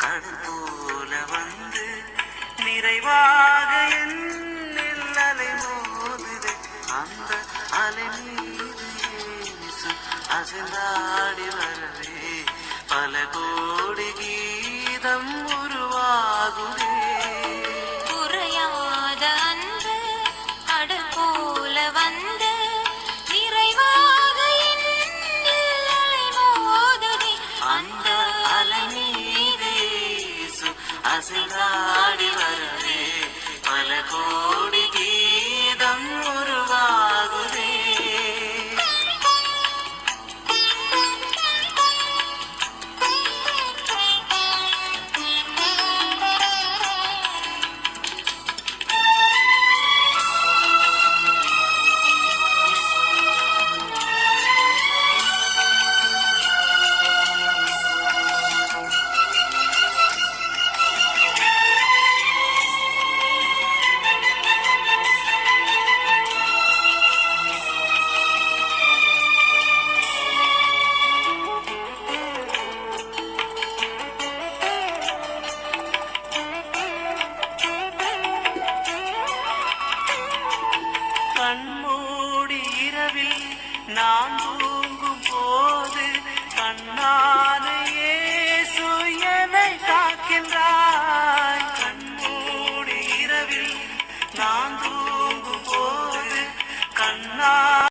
அது போல வந்து நிறைவாக என்னில் அலை மோதுது. அந்த அலை மீது அசைந்தாடி வரவே. பல கோடி கீதம் அசைந்தாடி இரவில் நான் தூங்கும் போது கண்ணாலேயே சுயனை காக்கின்றாய் கண்மூடி இரவில் நான் தூங்கும்